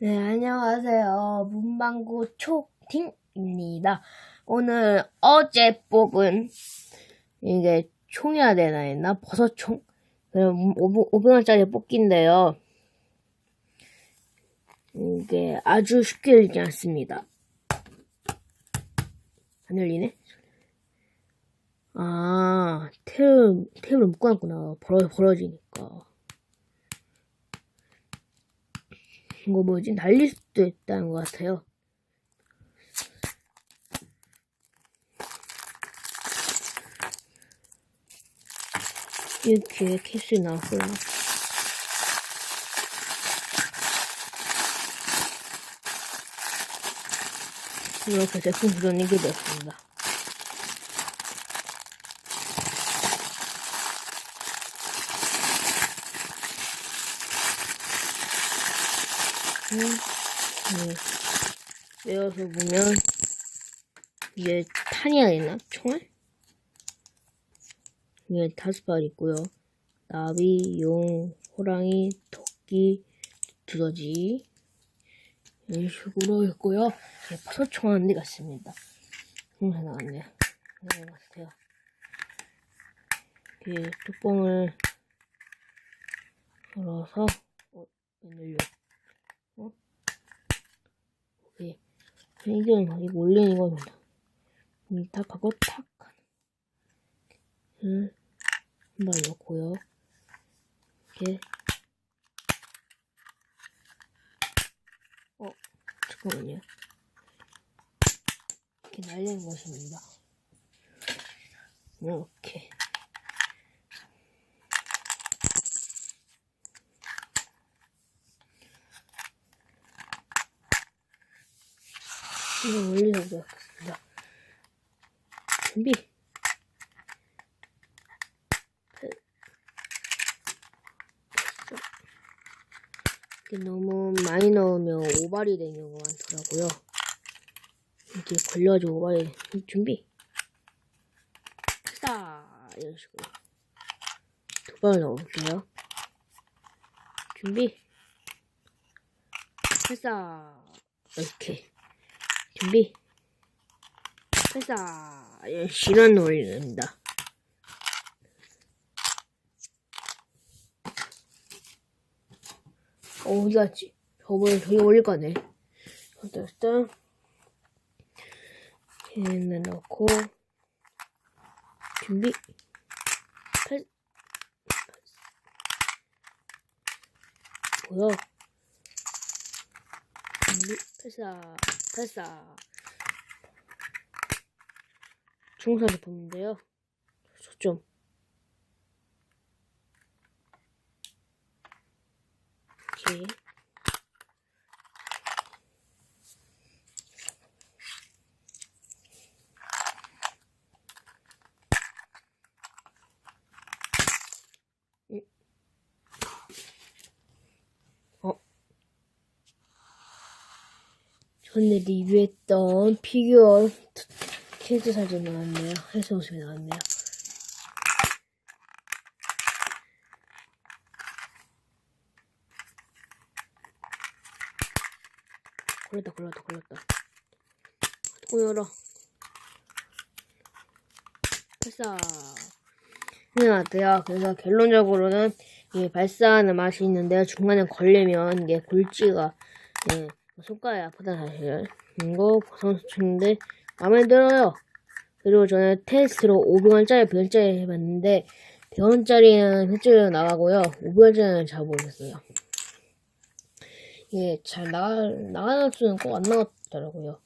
네, 안녕하세요. 문방구 초팅입니다. 오늘 어제 뽑은 이게 총이야 되나 했나? 버섯총? 500원짜리 뽑기인데요. 이게 아주 쉽게 열리지 않습니다. 안 열리네? 아, 탭을, 탭을 묶어놨구나. 벌어, 벌어지니까. 이거 뭐지? 날릴 수도 있다는 것 같아요. 이렇게 캡슐 나왔고요. 이렇게 제품 부전이게 되었습니다. 네. 외워서 보면 이게 탄이 아니나? 총알? 이게 다섯 발 있고요. 나비, 용, 호랑이, 토끼, 두더지 이런 식으로 있고요. 네, 버섯총 한대 같습니다. 홍사 나왔네요. 네, 같아요. 이렇게 뚜껑을 열어서 어, 안 열려. 어? 오케이. 이건 이거 이거입니다. 음, 탁 하고 탁. 을 한번 넣고요. 이렇게. 어, 잠깐만요. 이렇게 날리는 것입니다. 이렇게. 이거 올리려고 하겠습니다. 준비. 너무 많이 넣으면 오발이 되는 경우가 많더라고요. 이렇게 걸려가지고 오발이 되- 준비. 자, 이런 식으로 두발 넣을게요. 준비. 회사 이렇게 준비. 회사 이런 실현 올립니다. 어, 어디 갔지? 저번에 저기 올릴 거네. 일단 얘는 넣고 준비. 팔 뭐야? 준비. 팔사 팔사 중사 제품인데요. 초점 이렇게 전에 리뷰했던 피규어 캔즈 사진 나왔네요. 해서 모습이 나왔네요. 걸렸다, 걸렸다, 걸렸다. 뚜껑 열어. 발사. 이게 어때요? 그래서 결론적으로는 이 발사하는 맛이 있는데요. 중간에 걸리면 이게 골지가 예, 손가락이 아프다 사실. 이거 버섯인데 마음에 들어요. 그리고 저는 테스트로 500원짜리 100원짜리 해봤는데 100원짜리는 횟집에서 나가고요. 500원짜리는 잘 모르겠어요. 이게 잘 나가, 나가는 수는 꼭 안 나갔더라고요.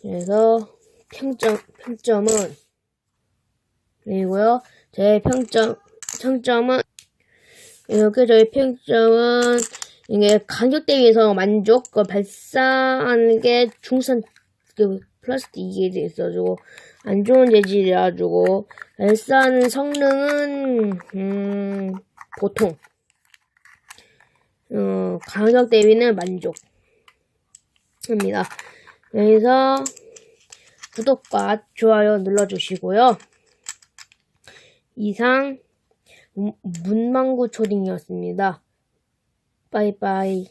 그래서 평점, 평점은 그리고요. 제 평점, 평점은 이렇게 저희 평점은 이게 가격 대비해서 만족, 그 발사하는 게 중산 그 플라스틱 이게 있어가지고 안 좋은 재질이라가지고 발사하는 성능은 음 보통 어, 가격 대비는 만족입니다. 여기서 구독과 좋아요 눌러주시고요. 이상 문- 문방구 초딩이었습니다. 빠이빠이.